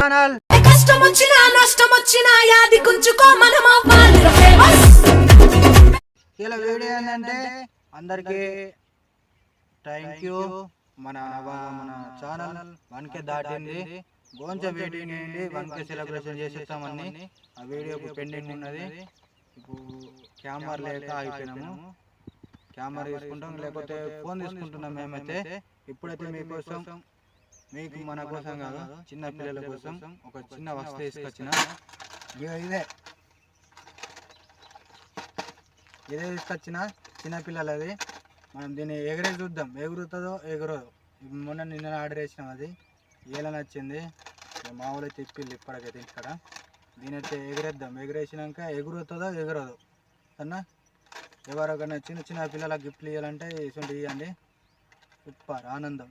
Channel కష్టం వచ్చినా నష్టం వచ్చినా యాది కుంచుకో మనం అవ్వాలి. ఫేమస్ ఇలా వీడియో ఏంటంటే అందరికీ థ్యాంక్ యూ మన మన ఛానల్ వన్ కే దాటింది. కొంచెం వెయిటింగ్ అయ్యింది వన్ కే సెలబ్రేషన్ చేసేస్తామని ఆ వీడియో పెండింగ్ ఉన్నది. ఇప్పుడు కెమెరా లేక అయిపోయినాము కెమెరా తీసుకుంటాం లేకపోతే ఫోన్ తీసుకుంటున్నాం మేమైతే. ఇప్పుడైతే మీకోసం మీకు మన కోసం కాదు చిన్న పిల్లల కోసం ఒక చిన్న వస్తువు తీసుకొచ్చిన. ఇదే. ఇదే తీసుకొచ్చిన చిన్న పిల్లలది. మనం దీన్ని ఎగరే చూద్దాం. ఎగురుతుందో ఎగురదో. మొన్న నిన్న ఆర్డర్ చేసినాం అది. ఎలా నచ్చింది? ఇక మా ఊళ్ళో తిప్పిల్లు ఇప్పటికైతే ఇక్కడ. దీని అయితే ఎగరేద్దాం. ఎగరేసినాక ఎగురుతుందో ఎగురదు. అన్న? ఎవరికైనా చిన్న చిన్న పిల్లలకు గిఫ్ట్లు ఇవ్వాలంటే ఇటువంటి ఇవ్వండి సూపర్. ఆనందం.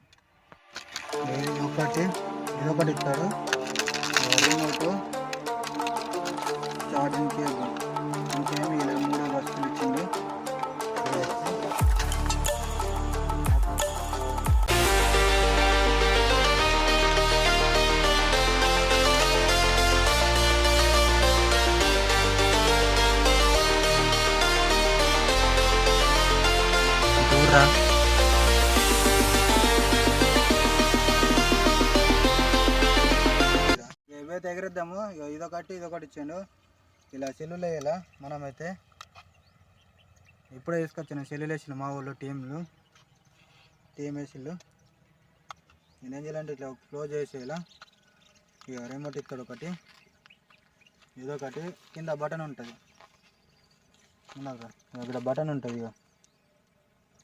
ఒకటి ఇది ఒకటి ఇస్తాడు. ఎగరిద్దాము. ఇదొకటి ఇదొకటి ఇచ్చాడు. ఇలా సెల్లులు వేయాల? మనమైతే ఇప్పుడే తీసుకొచ్చాను సెల్లులు వేసిన మా ఊళ్ళో టీంలు. టీం వేసిళ్ళు నేను ఏం చేయాలంటే ఇట్లా క్లోజ్ చేసేయాల? ఇక రిమోట్ ఇక్కడ ఒకటి. ఇదొకటి. కింద బటన్ ఉంటుంది. ఇక్కడ బటన్ ఉంటుంది ఇక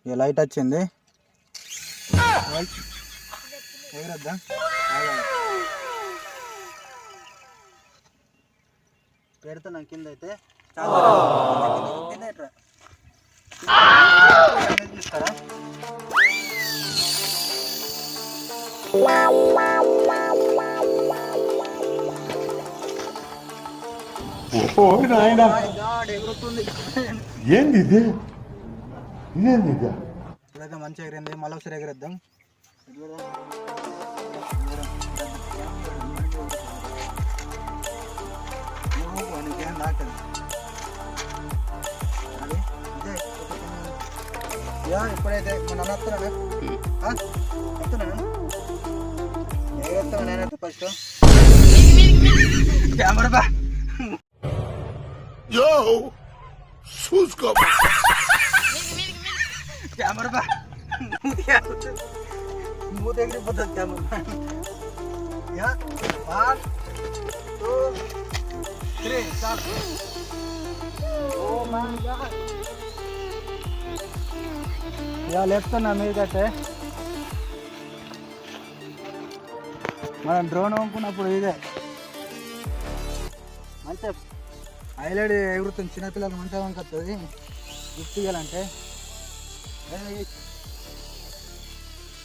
ఇక లైట్ వచ్చింది. ఎగరద్దా? ఆగాలి. పెడుతున్నా కింద అయితే చాలా కింద ఇట్రా. ఎగురుతుంది. ఏంది ఇది? ఇదేంది ఇది? ఇప్పుడైతే మంచిగా ఎగిరింది. మళ్ళీ ఒకసారి ఎగరేద్దాం. ఎగురుదాం. నువ్వు నీకేం దాటదు అది ఇదే ఒక చిన్న- యా ఇప్పుడైతే మన అన్న వస్తున్నాడా ఆ? వస్తున్నాడా నేను వస్తున్నా నేనైతే ఫస్ట్ కెమెరా బా యో చూసుకో కెమెరా బా మూత ఎగిరిపోతుంది యా లెఫ్ట్ టూ త్రీ చాలు మనం డ్రోన్ అమ్ముకున్నప్పుడు ఇదే మంచి హైలైట్ ఎగురుతుంది చిన్నపిల్లలు మంచిగా వస్తుంది గిఫ్ట్ ఇవ్వాలంటే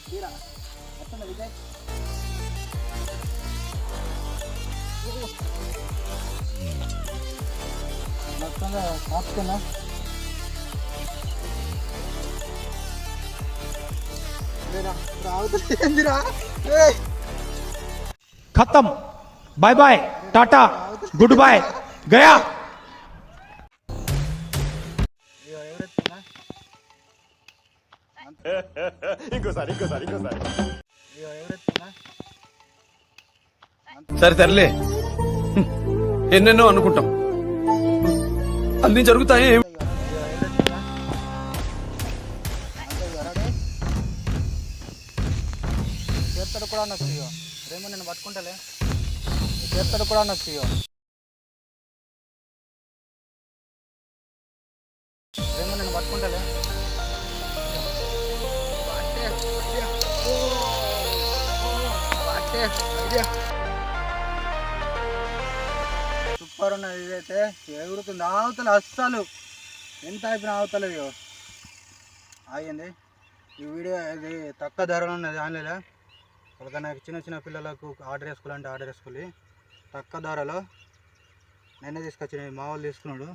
తీరా. వస్తుందా విజయ్? మొత్తంగా కాపుతున్నా ఖతం. Bye bye tata. Good bye Gaya. ఇంకోసారి ఇంకోసారి ఇంకోసారి సరే సర్లే. ఎన్నెన్నో అనుకుంటాం. అన్ని జరుగుతాయి. చేస్తాడు కూడా అనొచ్చు ఇగో రేమో నేను పట్టుకుంటలే. చేస్తాడు కూడా అనొచ్చు ఇగో రేమో నేను పట్టుకుంటలే. పట్టే, సూపర్ ఉన్నది ఇదైతే ఎగురుతుంది. ఆవుతల అస్సలు ఎంత అయిపోయిన ఆవుతలేదు ఇగో. ఆగింది. ఈ వీడియో ఇది తక్కువ ధరలో ఉన్నది ఆన్లైన్లో ఒకరికైనా చిన్న చిన్న పిల్లలకు ఆర్డర్ చేసుకోవాలంటే ఆర్డర్ చేసుకోవాలి తక్కువ ధరలో నేనే తీసుకొచ్చిన మా వాళ్ళు తీసుకున్నాడు.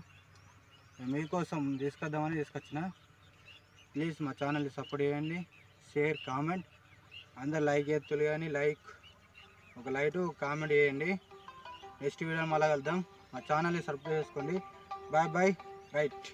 మీకోసం తీసుకొద్దామని తీసుకొచ్చిన. ప్లీజ్ మా ఛానల్ని సపోర్ట్ చేయండి షేర్ కామెంట్. అందరు లైక్ చేస్తులు కానీ లైక్ ఒక లైటు కామెంట్ చేయండి. నెక్స్ట్ వీడియో మళ్ళీ కలుద్దాం. మా ఛానల్ని సబ్స్క్రైబ్ చేసుకోండి. Bye bye. రైట్.